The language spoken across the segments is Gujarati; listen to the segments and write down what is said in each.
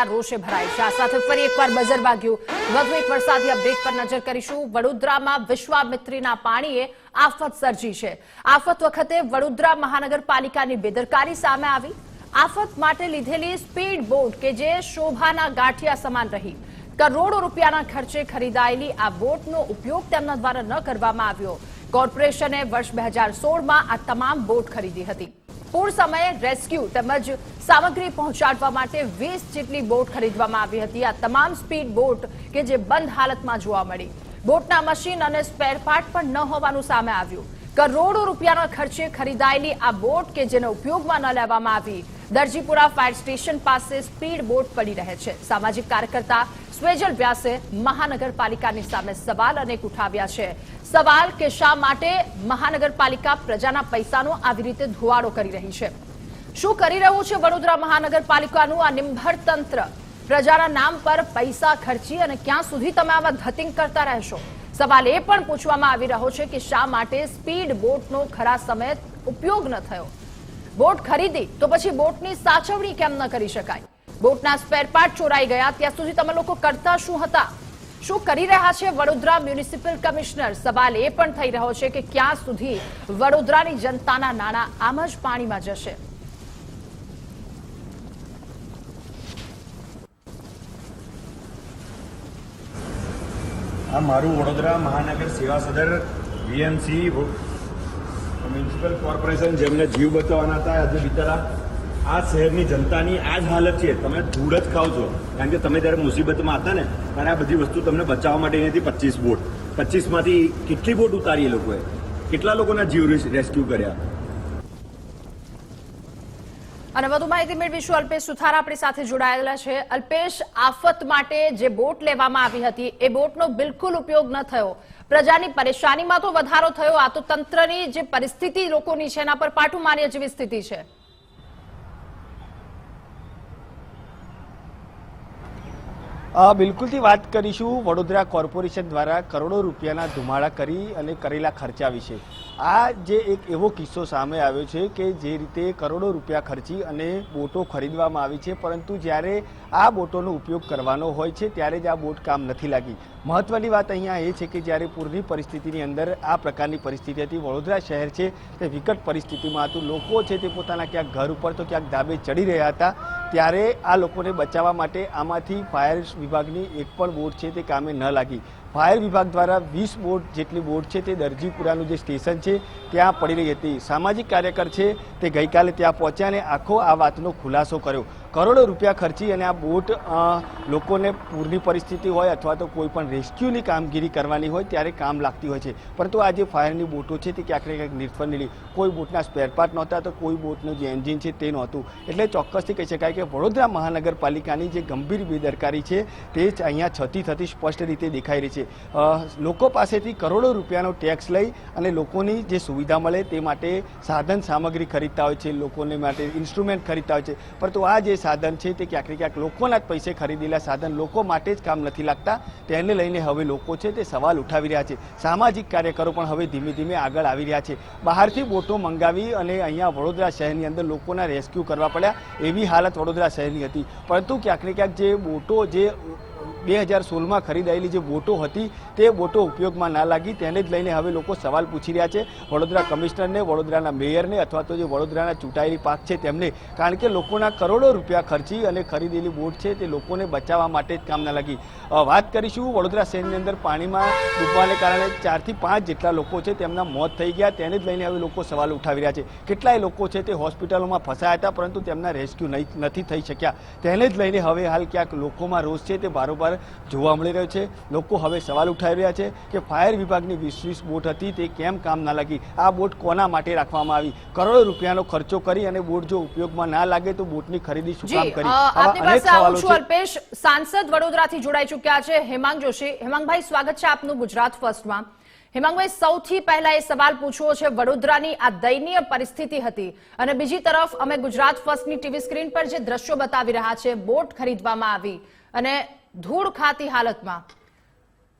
રોષે ભરાય છે. આ સાથે ફરી એકવાર બજર વાગ્યું. વધુ એક વરસાદી અપડેટ પર નજર કરીશું. વડોદરામાં વિશ્વામિત્રીના પાણીએ આફત સર્જી છે. આફત વખતે વડોદરા મહાનગરપાલિકાની બેદરકારી સામે આવી. આફત માટે લીધેલી સ્પીડ બોટ કે જે શોભાના ગાંઠિયા સમાન રહી. કરોડો રૂપિયાના ખર્ચે ખરીદાયેલી આ બોટનો ઉપયોગ તેમના દ્વારા ન કરવામાં આવ્યો. કોર્પોરેશને વર્ષ બે હજાર સોળમાં આ તમામ બોટ ખરીદી હતી. પૂર સમયે રેસ્ક્યુ તેમજ સામગ્રી પહોંચાડવા માટે વીસ જેટલી બોટ ખરીદવામાં આવી હતી. આ તમામ સ્પીડ બોટ કે જે બંધ હાલતમાં જોવા મળી. બોટના મશીન અને સ્પેરપાર્ટ પણ ન હોવાનું સામે આવ્યું. કરોડો રૂપિયાના ખર્ચે ખરીદાયેલી આ બોટ કે જેનો ઉપયોગમાં ન લેવામાં આવી, દરજીપુરા ફાયર સ્ટેશન પાસે સ્પીડ બોટ પડી રહે છે. સામાજિક કાર્યકર્તા સ્વેજલ વ્યાસે મહાનગરપાલિકાની સામે સવાલ અનેક ઉઠાવ્યા છે. સવાલ કે શા માટે મહાનગરપાલિકા પ્રજાના પૈસાનો આવી રીતે ધોવાડો કરી રહી છે? શું કરી રહ્યું છે વડોદરા મહાનગરપાલિકાનું આ નિંભર તંત્ર? પ્રજાના નામ પર પૈસા ખર્ચી અને ક્યાં સુધી તમે આવા ધતિંગ કરતા રહેશો? સવાલ એ પણ પૂછવામાં આવી રહ્યો છે કે શા માટે સ્પીડ બોટનો ખરા સમય ઉપયોગ ન થયો? બોટ ખરીદી તો પછી બોટની સાચવણી કેમ ન કરી શકાય? બોટના સ્પેરપાર્ટ ચોરાઈ ગયા, ત્યાં સુધી તમે લોકો કરતા શું હતા? શું કરી રહ્યા છે વડોદરા મ્યુનિસિપલ કમિશનર? સવાલ એ પણ થઈ રહ્યો છે કે ક્યાં સુધી વડોદરાની જનતાના નાણાં આમ જ પાણીમાં જશે? આ મારું વડોદરા મહાનગર સેવા સદર, વીએમસી મ્યુનિસિપલ કોર્પોરેશન જેમને જીવ બચાવવાના હતા આજે બિચારા આ શહેરની જનતાની આ જ હાલત છે. તમે ધૂળ જ ખાવ છો. કારણ કે તમે જ્યારે મુસીબતમાં હતા ને, ત્યારે આ બધી વસ્તુ તમને બચાવવા માટે હતી પચીસ બોટ, પચીસમાંથી કેટલી બોટ ઉતારી એ લોકોએ? કેટલા લોકોના જીવ રેસ્ક્યુ કર્યા? અને વધુ માહિતી મેળવીશું અલ્પેશ સુથાર આપણી સાથે જોડાયેલા છે. અલ્પેશ, આફત માટે જે બોટ લેવામાં આવી હતી, એ બોટનો બિલકુલ ઉપયોગ ન થયો. પ્રજાની પરેશાનીમાં તો વધારો થયો. આ તો તંત્રની જે પરિસ્થિતિ લોકોની છે, એના પર પાટું માર્યા જેવી સ્થિતિ છે. બિલકુલથી વાત કરીશું. વડોદરા કોર્પોરેશન દ્વારા કરોડો રૂપિયાના ધુમાડા કરી અને કરેલા ખર્ચા વિશે. આ જે એક એવો કિસ્સો સામે આવ્યો છે કે જે રીતે કરોડો રૂપિયા ખર્ચી અને બોટો ખરીદવામાં આવી છે, પરંતુ જ્યારે આ બોટોનો ઉપયોગ કરવાનો હોય છે, ત્યારે જ આ બોટ કામ નથી લાગી. મહત્વની વાત અહીંયા એ છે કે જ્યારે પૂરની પરિસ્થિતિની અંદર આ પ્રકારની પરિસ્થિતિ હતી, વડોદરા શહેર છે, તે વિકટ પરિસ્થિતિમાં હતું. લોકો છે તે પોતાના ક્યાંક ઘર ઉપર તો ક્યાંક ધાબે ચડી રહ્યા હતા. ત્યારે આ લોકોને બચાવવા માટે આમાંથી ફાયર વિભાગની એક પણ બોટ છે તે કામે ન લાગી. ફાયર વિભાગ દ્વારા વીસ બોટ જેટલી બોટ છે તે દરજીપુરાનું જે સ્ટેશન છે, ત્યાં પડી રહી હતી. સામાજિક કાર્યકર છે તે ગઈકાલે ત્યાં પહોંચ્યા અને આખો આ વાતનો ખુલાસો કર્યો. કરોડો રૂપિયા ખર્ચી અને આ બોટ લોકોને પૂરની પરિસ્થિતિ હોય અથવા તો કોઈ પણ રેસ્ક્યુની કામગીરી કરવાની હોય ત્યારે કામ લાગતી હોય છે. પરંતુ આ જે ફાયરની બોટો છે તે ક્યાંક ને ક્યાંક નીકળી. કોઈ બોટના સ્પેરપાર્ટ નહોતા તો કોઈ બોટનું જે એન્જિન છે તે નહોતું. એટલે ચોક્કસથી કહી શકાય કે વડોદરા મહાનગરપાલિકાની જે ગંભીર બેદરકારી છે તે જ અહીંયા છતી થતી સ્પષ્ટ રીતે દેખાઈ રહી છે. લોકો પાસેથી કરોડો રૂપિયાનો ટેક્સ લઈ અને લોકોની જે સુવિધા મળે તે માટે સાધન સામગ્રી ખરીદતા હોય છે, લોકોને માટે ઇન્સ્ટ્રુમેન્ટ ખરીદતા હોય છે. પરંતુ આ જે સાધન છે તે ક્યાંક ક્યાંક લોકોના જ પૈસે ખરીદેલા સાધન લોકો માટે જ કામ નથી લાગતા. તેને લઈને હવે લોકો છે તે સવાલ ઉઠાવી રહ્યા છે. સામાજિક કાર્યકરો પણ હવે ધીમે ધીમે આગળ આવી રહ્યા છે. બહારથી બોટો મંગાવી અને અહીંયા વડોદરા શહેરની અંદર લોકોના રેસ્ક્યુ કરવા પડ્યા એવી હાલત વડોદરા શહેરની હતી. પરંતુ ક્યાંક ક્યાંક જે બોટો જે બે હજાર સોળમાં ખરીદાયેલી જે બોટો હતી, તે બોટો ઉપયોગમાં ના લાગી, તેને જ લઈને હવે લોકો સવાલ પૂછી રહ્યા છે. વડોદરા કમિશનરને, વડોદરાના મેયરને અથવા તો જે વડોદરાના ચૂંટાયેલી પાક છે તેમને, કારણ કે લોકોના કરોડો રૂપિયા ખર્ચી અને ખરીદેલી બોટ છે તે લોકોને બચાવવા માટે જ કામ ના લાગી. વાત કરીશું વડોદરા શહેરની અંદર પાણીમાં ડૂબવાને કારણે ચારથી પાંચ જેટલા લોકો છે તેમના મોત થઈ ગયા, તેને જ લઈને હવે લોકો સવાલ ઉઠાવી રહ્યા છે. કેટલાય લોકો છે તે હોસ્પિટલોમાં ફસાયા હતા, પરંતુ તેમના રેસ્ક્યુ નથી થઈ શક્યા. તેને જ લઈને હવે હાલ ક્યાંક લોકોમાં રોષ છે તે બારોબાર જોવા મળી રહ્યો છે. લોકો હવે સવાલ ઉઠાવી રહ્યા છે કે ફાયર વિભાગની વીસ વીસ બોટ હતી તે કેમ કામ ના લાગી? આ બોટ કોના માટે રાખવામાં આવી? કરોડો રૂપિયાનો ખર્ચો કરી અને બોટ જો ઉપયોગમાં ના લાગે તો બોટની ખરીદી શું કામ કરી? અ, આવા આપની અનેક સવાલો છે. અલ્પેશ. સાંસદ વડોદરાથી જોડાઈ ચૂક્યા છે હેમાંગ જોશી. હેમાંગભાઈ સ્વાગત છે આપનું ગુજરાત ફર્સ્ટમાં. હેમાંગભાઈ સૌથી પહેલા એ સવાલ પૂછવો છે વડોદરાની આ દયનીય પરિસ્થિતિ હતી અને બીજી તરફ અમે ગુજરાત ફર્સ્ટની ટીવી સ્ક્રીન પર જે દ્રશ્યો બતાવી રહ્યા છે બોટ ખરીદવામાં આવી અને ધૂળ ખાતી હાલતમાં.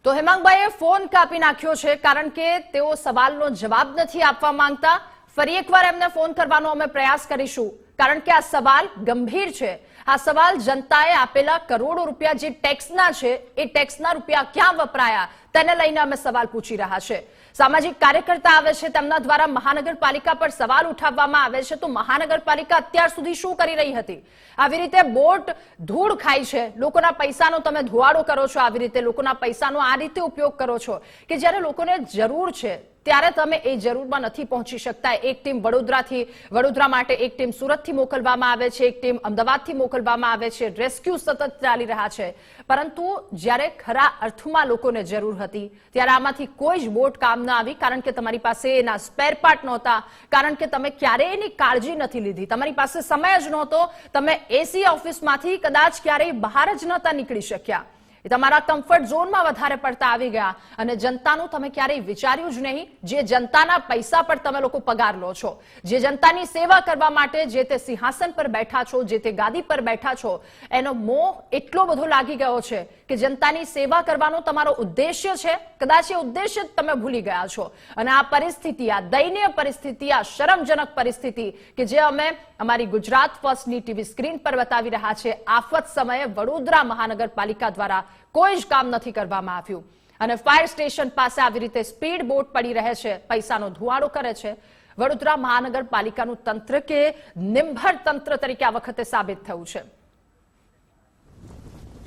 તો હેમાંગભાઈએ ફોન કાપી નાખ્યો છે કારણ કે તેઓ સવાલનો જવાબ નથી આપવા માંગતા. ફરી એકવાર એમને ફોન કરવાનો અમે પ્રયાસ કરીશું. કારણ કે આ સવાલ ગંભીર છે. આ સવાલ જનતાએ આપેલા કરોડો રૂપિયા જે ટેક્સના છે, એ ટેક્સના રૂપિયા ક્યાં વપરાયા? તેને લઈને અમે સવાલ પૂછી રહ્યા છે. સામાજિક કાર્યકર્તા આવે છે, તેમના દ્વારા મહાનગરપાલિકા પર સવાલ ઉઠાવવામાં આવે છે. તો મહાનગરપાલિકા અત્યાર સુધી શું કરી રહી હતી? આવી રીતે બોટ ધૂળ ખાય છે. લોકોના પૈસાનો તમે ધુવાડો કરો છો આવી રીતે. લોકોના પૈસાનો આ રીતે ઉપયોગ કરો છો કે જ્યારે લોકોને જરૂર છે, ત્યારે તમે એ જરૂરમાં નથી પહોંચી શકતા. એક ટીમ વડોદરાથી, વડોદરા માટે એક ટીમ સુરતથી મોકલવામાં આવે છે, એક ટીમ અમદાવાદથી મોકલવામાં આવે છે. રેસ્ક્યુ સતત ચાલી રહ્યા છે. પરંતુ જ્યારે ખરા અર્થમાં લોકોને જરૂર હતી. ત્યારે આમાંથી કોઈ જ બોટ કામ ન આવી, કારણ કે તમારી પાસે એના સ્પેર પાર્ટ નહોતા, કારણ કે તમે ક્યારેય એની કાળજી નથી લીધી. તમારી પાસે સમય જ નહોતો, તમે એસી ઓફિસમાંથી કદાચ ક્યારેય બહાર જ નહોતા નીકળી શક્યા. એ તમારા કમ્ફર્ટ ઝોનમાં વધારે પડતા આવી ગયા. અને જનતાનું તમે ક્યારેય વિચાર્યું જ નહીં, જે જનતાના પૈસા પર તમે લોકો પગાર લો છો. જે જનતાની સેવા કરવા માટે જે તે સિંહાસન પર બેઠા છો, જે તે ગાદી પર બેઠા છો, એનો મોહ એટલો બધો લાગી ગયો છે કે જનતાની સેવા કરવાનો તમારો ઉદ્દેશ્ય છે. કદાચ એ ઉદ્દેશ્ય જ તમે ભૂલી ગયા છો. અને આ પરિસ્થિતિ, આ દયનીય પરિસ્થિતિ, આ શરમજનક પરિસ્થિતિ કે જે અમે અમારી ગુજરાત ફર્સ્ટની ટીવી સ્ક્રીન પર બતાવી રહ્યા છે, આફત સમયે વડોદરા મહાનગરપાલિકા દ્વારા કોઈ જ કામ નથી કરવામાં આવ્યું. અને ફાયર સ્ટેશન પાસે આવી રીતે સ્પીડ બોટ પડી રહે છે, પૈસાનો ધુવાડો કરે છે. વડોદરા મહાનગરપાલિકાનું તંત્ર કે નિંભર તંત્ર તરીકે આ વખતે સાબિત થયું છે.